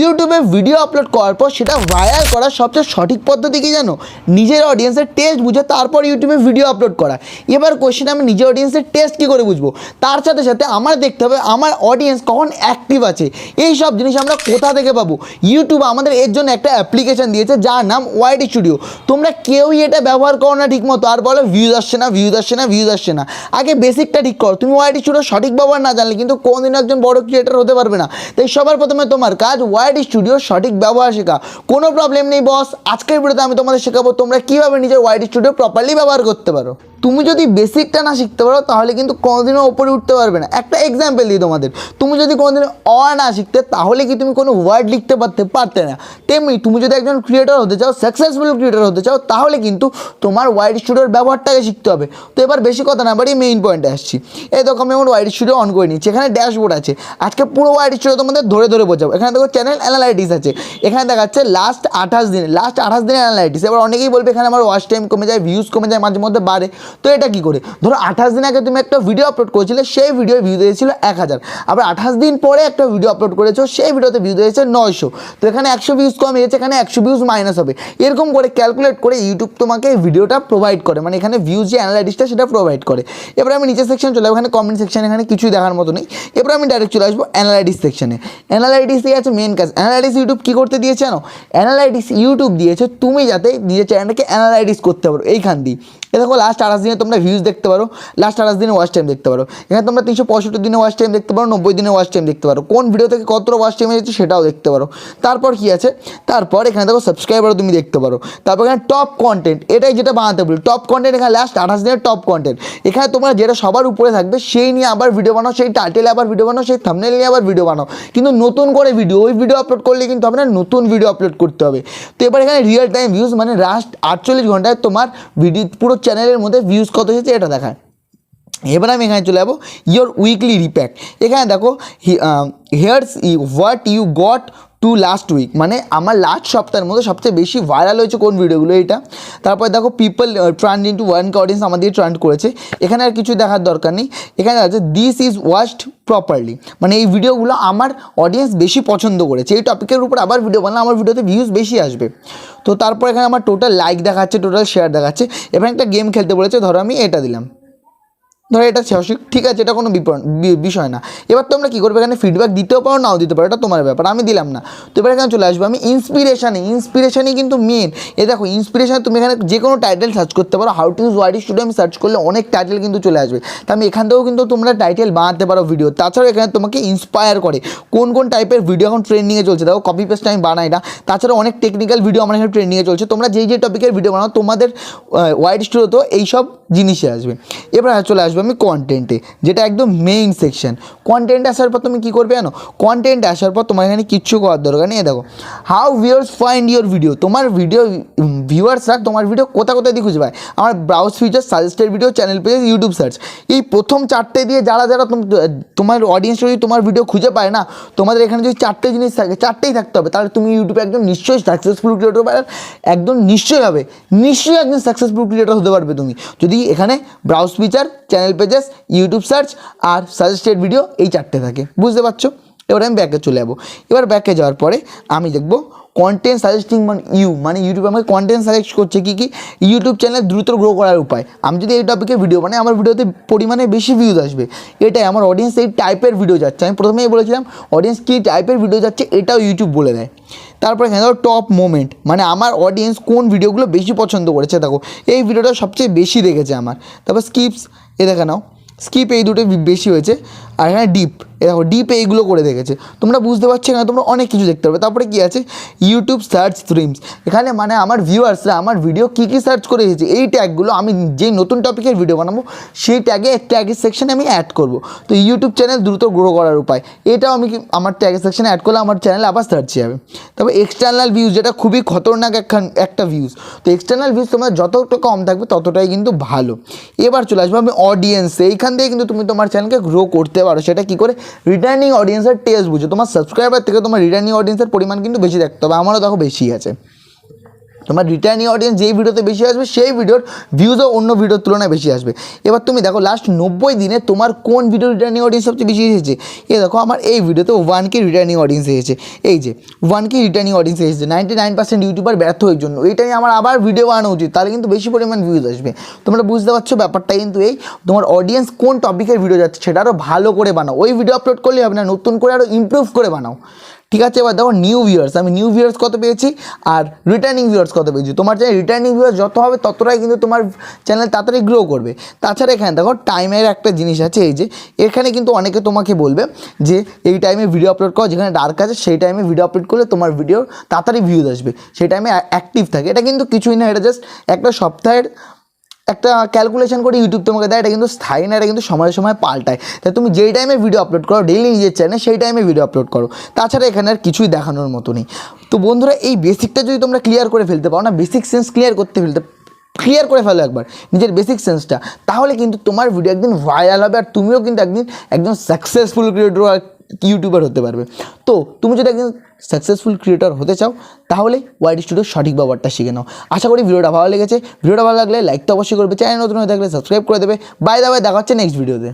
ইউটিউবে video upload করার পর সেটা ভাইরাল করার সবচেয়ে সঠিক পদ্ধতি কি জানো? নিজের অডিয়েন্সের টেস্ট বুঝে তারপর ইউটিউবে ভিডিও আপলোড করা। এবার কোশ্চেন আমি নিজের অডিয়েন্সের টেস্ট কী করে বুঝব? তার সাথে সাথে আমার দেখতে হবে আমার অডিয়েন্স কখন অ্যাক্টিভ আছে। এই সব জিনিস আমরা কোথা থেকে পাবো? ইউটিউব আমাদের এর জন্য একটা অ্যাপ্লিকেশন দিয়েছে যার নাম ওয়াইড স্টুডিও তোমরা কেউই এটা ব্যবহার করো না ঠিক মতো আর বলো ভিউজ আসছে না ভিউজ আসছে না ভিউজ আসছে না। আগে বেসিকটা ঠিক করো। তুমি ওয়াইড স্টুডিও সঠিক ব্যবহার না জানলে কিন্তু কোনোদিন একজন বড় ক্রিয়েটার হতে পারবে না। তাই সবার প্রথমে তোমার কাজ ওয়াইড স্টুডিওর সঠিক ব্যবহার শেখা। কোনো প্রবলেম নেই বস আজকের ভিডিওতে আমি তোমাদের শেখাবো তোমরা কীভাবে নিজের ওয়াইড স্টুডিও প্রপারলি ব্যবহার করতে পারো। তুমি যদি বেসিকটা না শিখতে পারো, তাহলে কিন্তু কোনোদিনও ওপরে উঠতে পারবে না। একটা এক্সাম্পল দিই তোমাদের। তুমি যদি কোনোদিন অ না শিখতে, তাহলে কি তুমি কোনো ওয়ার্ড লিখতে পারতে পারতে না। তেমনি তুমি যদি একজন ক্রিয়েটর হতে চাও সাকসেসফুল ক্রিয়েটর হতে চাও, তাহলে কিন্তু তোমার ওয়াইড স্টুডিওর ব্যবহারটাকে শিখতে হবে। তো এবার বেশি কথা না বাড়ি মেইন পয়েন্টে আসছি। এই আমি আমার ওয়াইড স্টুডিও অন করে নিচ্ছি। এখানে ড্যাশবোর্ড আছে। আজকে পুরো ওয়াইড স্টুডিও তোমাদের ধরে ধরে বোঝাবো। এখানে দেখো চ্যানেল অ্যানালাইটিস আছে। এখানে দেখাচ্ছে লাস্ট আঠাশ দিনে লাস্ট আঠাশ দিনের অ্যানালাইটিস এবার অনেকেই বলবে এখানে আমার ওয়াচ টাইম কমে যায় ভিউজ কমে যায়, মাঝে মধ্যে বাড়ে। তো এটা কি করে? ধরো আঠাশ দিন আগে তুমি একটা ভিডিও আপলোড করেছিলে, সেই ভিডিওর ভিউ দিয়েছিল এক হাজার। আবার আঠাশ দিন পরে একটা ভিডিও আপলোড করেছ, সেই ভিডিওতে ভিউ দিয়েছে নয়শো। তো এখানে একশো ভিউজ কম হয়েছে এখানে একশো ভিউজ মাইনাস হবে। এরকম করে ক্যালকুলেট করে ইউটিউব তোমাকে ভিডিওটা প্রোভাইড করে। মানে এখানে ভিউজ যে অ্যানালাইটিসটা সেটা প্রোভাইড করে। এবার আমি নিচের সেকশন চলে এখানে কমেন্ট সেকশন এখানে কিছুই দেখার মতো নেই। এবার আমি ডাইরেক্ট চলে আসব অ্যানালাইটিস সেকশনে অ্যানালাইটিসই আছে মেন কাজ অ্যানালাইটিস ইউটিউব কী করতে দিয়েছে জানো? অ্যানালাইটিস ইউটিউব দিয়েছে, তুমি যাতে নিজের চ্যানেলটাকে অ্যানালাইটিস করতে পারো, এইখান দিয়ে। এ দেখো লাস্ট আঠাশ দিনে তোমরা ভিউজ দেখতে পারো লাস্ট আঠাশ দিনে ওয়াচ টাইম দেখতে পারো। এখানে তোমরা তিনশো পঁয়ষট্টি দিনে ওয়াচ টাইম দেখতে পারো, নব্বই দিনে ওয়াচ টাইম দেখতে পারো। কোন ভিডিও থেকে কতটা ওয়াচ টাইম এসেছে সেটাও দেখতে পারো। তারপর কি আছে? তারপর এখানে দেখো সাবস্ক্রাইবারও তুমি দেখতে পারো। তারপর এখানে টপ কন্টেন্ট এটাই যেটা বানাতে বলি। টপ কন্টেন্ট এখানে লাস্ট আঠাশ দিনের টপ কন্টেন্ট এখানে তোমরা যেটা সবার উপরে থাকবে, সেই নিয়ে আবার ভিডিও বানাও, সেই টাইটেলে আবার ভিডিও বানাও, সেই থামনেল নিয়ে আবার ভিডিও বানাও। কিন্তু নতুন করে ভিডিও ওই ভিডিও আপলোড করলে কিন্তু না, নতুন ভিডিও আপলোড করতে হবে। তো এবার এখানে রিয়েল টাইম ভিউজ মানে লাস্ট আটচল্লিশ ঘন্টায় তোমার ভিডিও পুরো চ্যানেলের মধ্যে ভিউজ কত হয়েছে এটা দেখায়। এবার আমি এখানে চলে যাব ইয়োর উইকলি রিপ্যাক এখানে দেখো here's what you got to last week মানে আমার লাস্ট সপ্তাহের মধ্যে সবচেয়ে বেশি ভাইরাল হয়েছে কোন ভিডিওগুলো এটা? তারপর দেখো people trend into one audience আমাদের ট্রান্ড করেছে। এখানে আর কিছু দেখার দরকার নেই। এখানে আছে দিস ইজ ওয়াচড প্রপারলি মানে এই ভিডিওগুলো আমার অডিয়েন্স বেশি পছন্দ করেছে। এই টপিকের উপর আবার ভিডিও বানালে আমার ভিডিওতে ভিউজ বেশি আসবে। তো তারপর এখানে আমার টোটাল লাইক দেখাচ্ছে টোটাল শেয়ার দেখাচ্ছে। এবার একটা গেম খেলতে বলেছে, ধরো আমি এটা দিলাম। ধরো এটা সাহসিক ঠিক আছে, এটা কোনো বিষয় না। এবার তোমরা কী করবে এখানে ফিডব্যাক দিতেও পারো, নাও দিতে পারো, এটা তোমার ব্যাপার, আমি দিলাম না। তো এবার এখানে চলে আসব আমি ইন্সপিরেশানে ইন্সপিরেশানই কিন্তু মেন এ দেখো ইন্সপিরেশান তুমি এখানে যে কোনো টাইটেল সার্চ করতে পারো how to use wide studio আমি সার্চ করলে অনেক টাইটেল কিন্তু চলে আসবে। তা আমি এখান থেকেও কিন্তু তোমরা টাইটেল বানাতে পারো ভিডিও তাছাড়াও এখানে তোমাকে ইন্সপায়ার করে। কোন কোন টাইপের ভিডিও এখন ট্রেন্ডিংয়ে চলছে। দেখো কপি পেস্ট আমি বানাই না। তাছাড়া অনেক টেকনিক্যাল ভিডিও আমার এখানে ট্রেন্ডিংয়ে চলছে। তোমরা যেই যে টপিকের ভিডিও বানাও, তোমাদের ওয়াইড স্টুডিওতেও এইসব জিনিসে আসবে। এবার চলে আসবে আমি কন্টেন্টে যেটা একদম মেইন সেকশন কন্টেন্ট আসার পর তুমি কী করবে জানো? কন্টেন্ট আসার পর তোমার এখানে কিচ্ছু করার দরকার নেই। দেখো how viewers find your video তোমার ভিডিও ভিউয়ার্সরা তোমার ভিডিও কোথা কোথায় দিয়ে খুঁজে পায়? আমার browse feature suggested video channel page YouTube search এই প্রথম চারটে দিয়ে যারা যারা তোম- তোমার অডিয়েন্স যদি তোমার ভিডিও খুঁজে পায় না, তোমাদের এখানে যদি চারটে জিনিস থাকে, চারটেই থাকতে হবে, তাহলে তুমি ইউটিউবে একজন নিশ্চয়ই সাকসেসফুল ক্রিয়েটর একদম নিশ্চয়ই হবে। নিশ্চয়ই একজন সাকসেসফুল ক্রিয়েটর হতে পারবে তুমি। যদি এখানে browse feature channel pages YouTube search আর সাজেস্টেড ভিডিও এই চারটে থাকে। বুঝতে পারছ? এবার আমি ব্যাকে চলে যাব। এবার ব্যাকে যাওয়ার পরে আমি দেখব কন্টেন্ট সাজেস্টিং মানে ইউ মানে ইউটিউব আমাকে কন্টেন্ট সাজেস্ট করছে কী কী? ইউটিউব চ্যানেল দ্রুত গ্রো করার উপায়। আমি যদি এই টপিকের ভিডিও মানে আমার ভিডিওতে পরিমাণে বেশি ভিউজ আসবে। এটাই আমার অডিয়েন্স এই টাইপের ভিডিও যাচ্ছে। আমি প্রথমেই বলেছিলাম অডিয়েন্স কী টাইপের ভিডিও যাচ্ছে এটাও ইউটিউব বলে দেয়। তারপরে এখানে দেখো টপ মোমেন্ট মানে আমার অডিয়েন্স কোন ভিডিওগুলো বেশি পছন্দ করেছে, দেখো। এই ভিডিওটা সবচেয়ে বেশি দেখেছে আমার। তারপর স্কিপস এ দেখে নাও। স্কিপ এই দুটো বেশি হয়েছে। আর এখানে ডিপ দেখো ডিপে এইগুলো করে দেখেছে। তোমরা বুঝতে পারছ এখানে তোমরা অনেক কিছু দেখতে পারবে। তারপরে কি আছে? ইউটিউব সার্চ স্ট্রিমস এখানে মানে আমার ভিউয়ার্সরা আমার ভিডিও কী কী সার্চ করে এসেছে, এই ট্যাগগুলো আমি যেই নতুন টপিকের ভিডিও বানাবো, সেই ট্যাগে ট্যাগের সেকশানে আমি অ্যাড করব। তো ইউটিউব চ্যানেল দ্রুত গ্রো করার উপায়। এটাও আমি আমার ট্যাগের সেকশানে অ্যাড করলে আমার চ্যানেল আবার সার্চ যাবে। তবে এক্সটার্নাল ভিউজ যেটা খুবই খতরনাক একখান একটা ভিউজ তো এক্সটার্নাল ভিউজ তোমার যতটা কম থাকবে ততটাই কিন্তু ভালো। এবার চলে আসব আমি অডিয়েন্স এইখান থেকে কিন্তু তুমি তোমার চ্যানেলকে গ্রো করতে পারো। সেটা কি করে? রিটার্নিং অডিয়েন্সের টেস্ট বুঝো। তোমার সাবস্ক্রাইবার থেকে তোমার রিটার্নিং অডিয়েন্সের পরিমাণ কিন্তু বেশি দেখতে হবে। আমারও দেখো বেশি আছে। তোমার রিটার্নিং অডিয়েন্স যেই ভিডিওতে বেশি আসবে, সেই ভিডিওর ভিউজও অন্য ভিডিওর তুলনায় বেশি আসবে। এবার তুমি দেখো লাস্ট নব্বই দিনে তোমার কোন ভিডিও রিটার্নিং অডিয়েন্স সবচেয়ে বেশি এসেছে? এ দেখো, আমার এই ভিডিওতে ওয়ান কে রিটার্নিং অডিয়েন্স এসেছে। এই যে ওয়ান কে রিটার্নিং অডিয়েন্স এসেছে। নাইনটি নাইন পার্সেন্ট ইউটিউবার ব্যর্থ হওয়ার জন্য। এইটা নিয়ে আমার আবার ভিডিও বানানো উচিত। তাহলে কিন্তু বেশি পরিমাণ ভিউজ আসবে। তোমরা বুঝতে পারছ ব্যাপারটা কিন্তু এই, তোমার অডিয়েন্স কোন টপিকের ভিডিও যাচ্ছে, সেটা আরও ভালো করে বানাও। ওই ভিডিও আপলোড করলে হবে না, নতুন করে আরও ইমপ্রুভ করে বানাও। ঠিক আছে? এবার দেখো নিউ ভিউয়ার্স আমি নিউ ভিউয়ার্স কত পেয়েছি? আর রিটার্নিং ভিউয়ার্স কত পেয়েছি? তোমার চ্যানেল রিটার্নিং ভিউয়ার্স যত হবে, ততটাই কিন্তু তোমার চ্যানেল তাড়াতাড়ি গ্রো করবে। তাছাড়া এখানে দেখো টাইমের একটা জিনিস আছে, এই যে এখানে কিন্তু অনেকে তোমাকে বলবে যে এই টাইমে ভিডিও আপলোড করো, যেখানে ডার্ক আছে, সেই টাইমে ভিডিও আপলোড করলে তোমার ভিডিও তাড়াতাড়ি ভিউজ আসবে। সেই টাইমে অ্যাক্টিভ থাকে। এটা কিন্তু কিছুই না, এটা জাস্ট একটা সপ্তাহের একটা ক্যালকুলেশন করে ইউটিউব তোমাকে দেয়, এটা কিন্তু স্থায়ী না, এটা কিন্তু সময় সময় পাল্টায়। তাই তুমি যেই টাইমে ভিডিও আপলোড করো ডেইলি নিজের চ্যানেলে সেই টাইমে ভিডিও আপলোড করো। তাছাড়া এখানে আর কিছুই দেখানোর মতো নেই। তো বন্ধুরা, এই বেসিকটা যদি তোমরা ক্লিয়ার করে ফেলতে পারো না বেসিক সেন্স ক্লিয়ার করতে ফেলতে ক্লিয়ার করে ফেলো একবার নিজের বেসিক সেন্সটা তাহলে কিন্তু তোমার ভিডিও একদিন ভাইরাল হবে আর তুমিও কিন্তু একদিন একজন সাকসেসফুল ক্রিয়েটর ইউটিউবার হতে পারবে। তো তুমি যদি একজন সাকসেসফুল ক্রিয়েটর হতে চাও, তাহলে ওয়াইড স্টুডিও সঠিক ব্যবহারটা শিখে নাও। আশা করি ভিডিওটা ভালো লেগেছে। ভিডিওটা ভালো লাগলে লাইক তো অবশ্যই করবে। চ্যানেল নতুন হয়ে থাকলে সাবস্ক্রাইব করে দেবে। বাই দা বাই দেখা হচ্ছে নেক্সট ভিডিওতে